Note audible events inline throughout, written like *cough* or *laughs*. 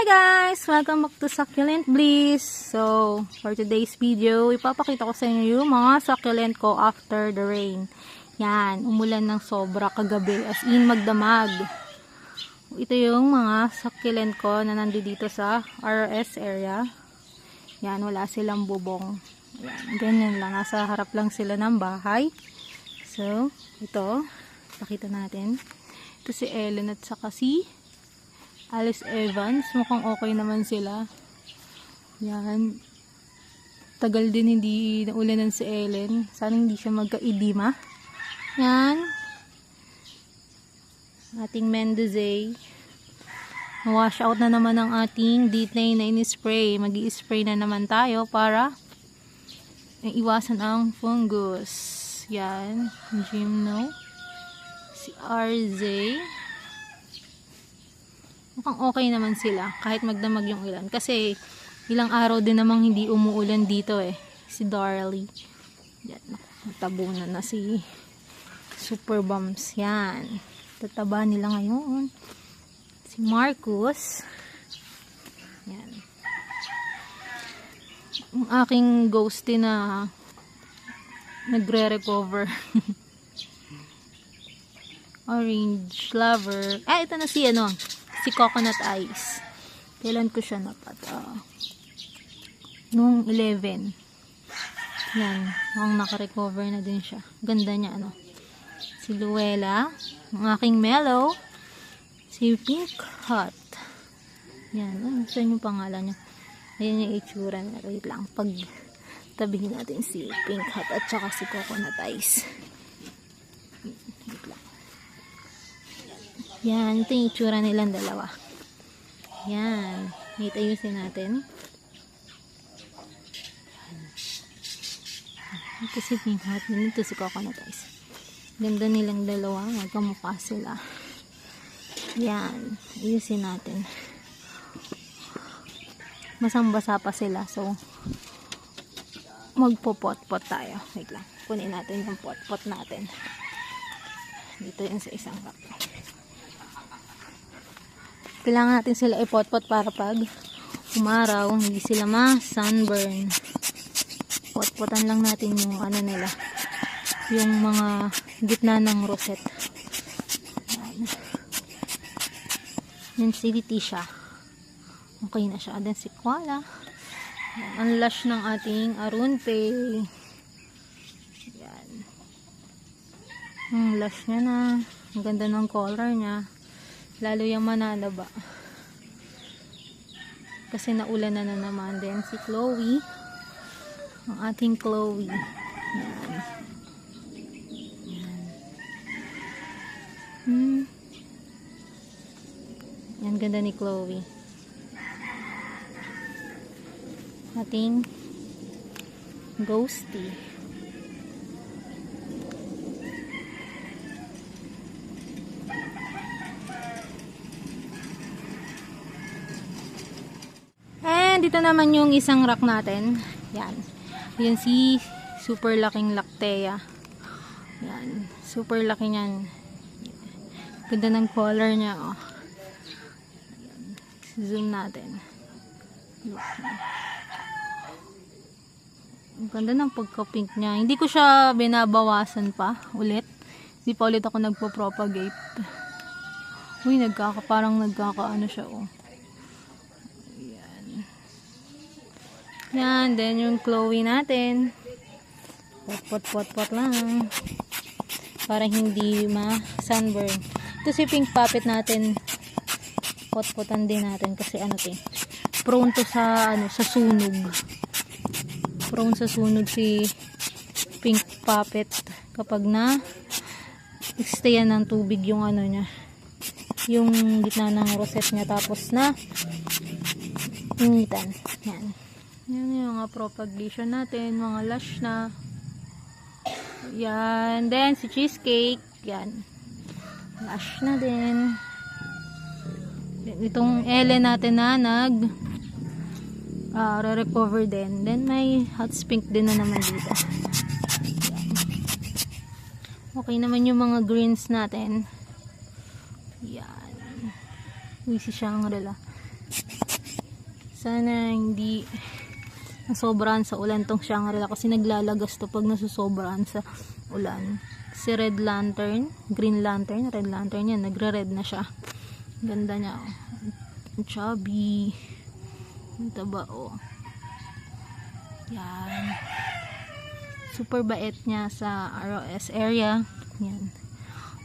Hi guys! Welcome back to Succulent Bliss. So, for today's video, ipapakita ko sa inyo yung mga succulent ko after the rain. Yan, umulan ng sobra kagabi, as in magdamag. Ito yung mga succulent ko na nandito dito sa RS area. Yan, wala silang bubong. Yan, ganyan lang. Nasa harap lang sila ng bahay. So, ito, pakita natin. Ito si Ellen at saka si Alice Evans. Mukhang okay naman sila. Yan. Tagal din hindi naulanan si Ellen. Sana hindi siya magka-edema. Yan. Ating Mendozay. Wash out na naman ang ating D9 na in-spray. mag spray na naman tayo para iwasan ang fungus. Yan. Gymno. Si RZ. Mukhang okay naman sila kahit magdamag yung ulan. Kasi ilang araw din namang hindi umuulan dito eh. Si Darly. Yan. Natabunan na si Super Bumps. Yan. Tataba nila ngayon. Si Marcus. Yan. Ang aking ghosty na nagre-recover. *laughs* Orange lover. Ah, ito na si ano si coconut ice. Kailan ko siya napat? Uh, nung 11. Yan. Mukhang naka-recover na din siya. Ganda niya, ano. Si Luella. Ang aking mellow. Si Pink Hot. Yan. Ano saan yung pangalan niya? Ayan yung itsura niya. Wait lang. Pag tabihin natin si Pink Hot at saka si Coconut Ice. Yan, ito yung itsura nilang dalawa. Yan. Wait, ayusin natin. Ito si Pink Heart, ito si Coconut Ice. Ganda nilang dalawa, magkamukha sila. Yan, ayusin natin. Masang-basa pa sila, so magpo-pot-pot tayo. Wait lang, kunin natin yung pot-pot natin. Dito yun sa isang cup kailangan natin sila ipot-pot para pag umaraw, hindi sila ma-sunburn. Pot-potan lang natin yung ano nila, yung mga gitna ng rosette. Yan si Leticia. Okay na siya. Then si Koala. Ang lush ng ating Arunpe. Yan. Ang lush niya na. Ang ganda ng color niya. Lalo yung mananaba. Kasi naulan na na naman din si Chloe. Ang ating Chloe. Yan. Hmm. Yan ganda ni Chloe. Ating ghosty. Dito naman yung isang rack natin. Yan. Yan si super laking lactea. Yan. Super laki niyan. Ganda ng color niya. Oh. Yan. Zoom natin. Ang ganda ng pagka-pink niya. Hindi ko siya binabawasan pa ulit. Hindi pa ulit ako nagpo-propagate. Uy, nagkaka, parang nagkakaano siya oh. Yan, then yung Chloe natin. Pot, pot, pot, pot lang. Para hindi ma-sunburn. Ito si pink puppet natin. Pot-potan din natin kasi ano to Prone to sa, ano, sa sunog. Prone sa sunog si pink puppet kapag na stayan ng tubig yung ano niya. Yung gitna ng rosette niya tapos na initan. Yan. Yan yung mga propagation natin, mga lush na. Yan. Then, si cheesecake. Yan. Lush na din. Itong Ellen natin na nag uh, re-recover din. Then, may hot pink din na naman dito. Okay naman yung mga greens natin. Yan. Uy, si Shangri-La. Sana hindi nasobrahan sa ulan tong Shangri-La kasi naglalagas to pag nasusobrahan sa ulan. Si Red Lantern, Green Lantern, Red Lantern yan, nagre-red na siya. Ganda niya. Oh. Chubby. Ang taba, oh. Yan. Super bait niya sa ROS area. Yan.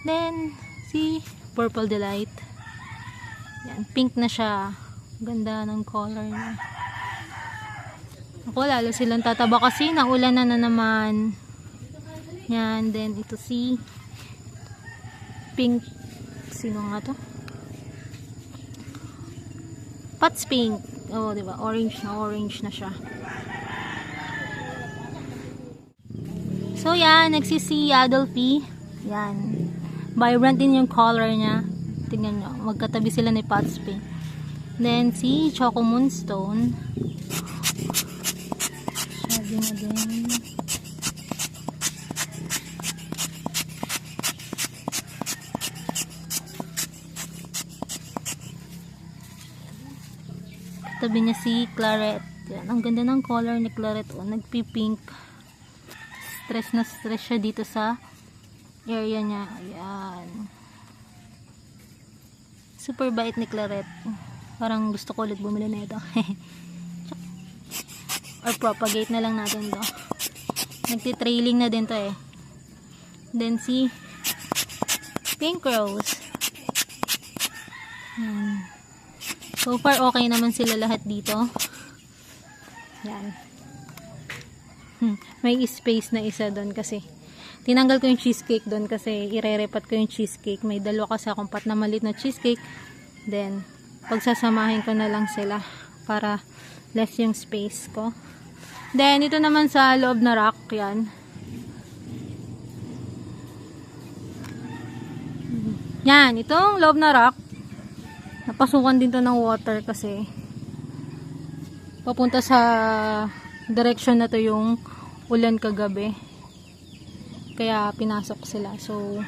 Then, si Purple Delight. Yan, pink na siya. Ganda ng color niya. Ako, lalo silang tataba kasi naulan na na naman. Yan, then ito si pink. Sino nga to? Pats pink. Oh, di ba? Orange na orange na siya. So, yan. Nagsisi Adolfie. Yan. Vibrant din yung color niya. Tingnan nyo. Magkatabi sila ni Pats pink. Then, si Choco Moonstone. Sabi na din. Tabi niya si Claret. Yan. Ang ganda ng color ni Claret. Oh, nagpi-pink. Stress na stress siya dito sa area niya. Ayan. Super bait ni Claret. Parang gusto ko ulit bumili na ito. *laughs* Or propagate na lang natin to. Nagtitrailing na din to eh. Then si Pink Rose. Hmm. So far okay naman sila lahat dito. Yan. Hmm. May space na isa doon kasi tinanggal ko yung cheesecake doon kasi irerepat ko yung cheesecake. May dalawa kasi akong pat na malit na cheesecake. Then, pagsasamahin ko na lang sila para less yung space ko. Then, ito naman sa loob na rack, yan. Yan, itong loob na rack, napasukan din to ng water kasi papunta sa direction na to yung ulan kagabi. Kaya pinasok sila. So,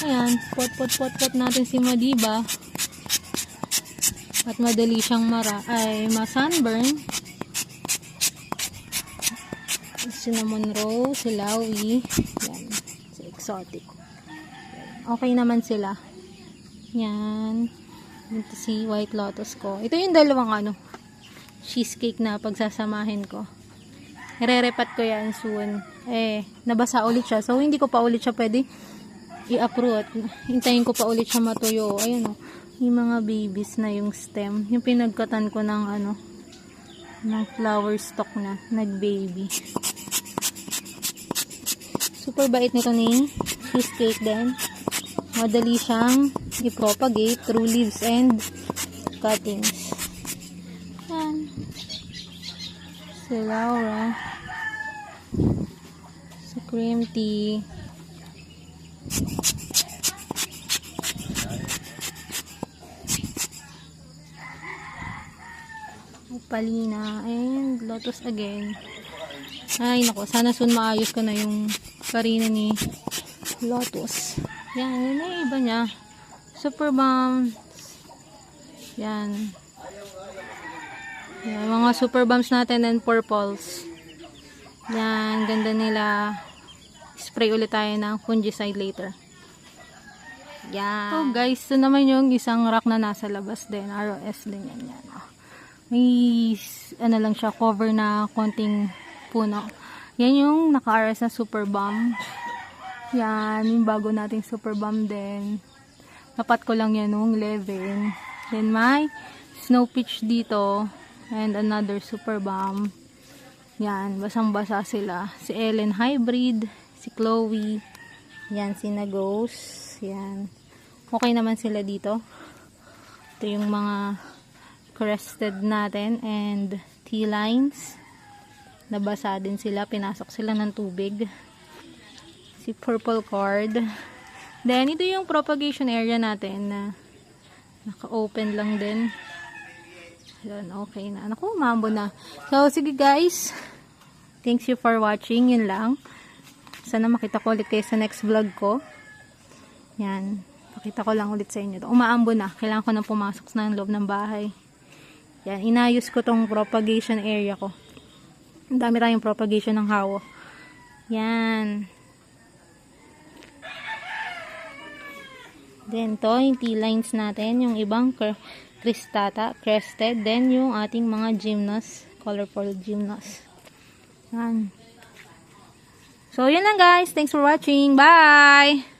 ayan, pot pot pot pot natin si Madiba. At madali siyang mara, ay ma-sunburn. Cinnamon roll, si Lawi, yan, si exotic. Okay naman sila. Yan. Ito si white lotus ko. Ito yung dalawang ano, cheesecake na pagsasamahin ko. Ire-repat ko yan soon. Eh, nabasa ulit siya. So, hindi ko pa ulit siya pwede i-uproot. Hintayin ko pa ulit siya matuyo. Ayun o. Yung mga babies na yung stem. Yung pinagkatan ko ng ano, ng flower stalk na, nag-baby. Super bait nito ni cheesecake din. Madali siyang i-propagate through leaves and cuttings. Yan. Si Laura. Si cream tea. Palina and lotus again. Ay, nako. Sana soon maayos ko na yung farina ni lotus. Yan, yun na iba niya. Super bomb. Yan. Yan, mga super bombs natin and purples. Yan, ganda nila. Spray ulit tayo ng fungicide later. Yan. So guys, ito naman yung isang rack na nasa labas din. ROS din yan. yan. Oh. May ano lang siya, cover na konting puno. Yan yung naka-RS na super bomb. Yan, yung bago nating super bomb din. Tapat ko lang yan nung 11. Then may snow pitch dito. And another super bomb. Yan, basang-basa sila. Si Ellen Hybrid, si Chloe, yan, si Nagos, yan. Okay naman sila dito. Ito yung mga crested natin and T-lines. Nabasa din sila, pinasok sila ng tubig. Si purple cord. Then, ito yung propagation area natin na naka-open lang din. Yun, okay na. Naku, mambo na. So, sige guys. Thanks you for watching. Yun lang. Sana makita ko ulit kayo sa next vlog ko. Yan. Pakita ko lang ulit sa inyo. Umaambo na. Kailangan ko nang pumasok na ng loob ng bahay. Yan, inayos ko tong propagation area ko. Ang dami tayong propagation ng hawo. Yan. Then, to, yung T-lines natin, yung ibang cr- cristata, crested. Then, yung ating mga gymnast, colorful gymnast. Yan. So, yun lang guys. Thanks for watching. Bye!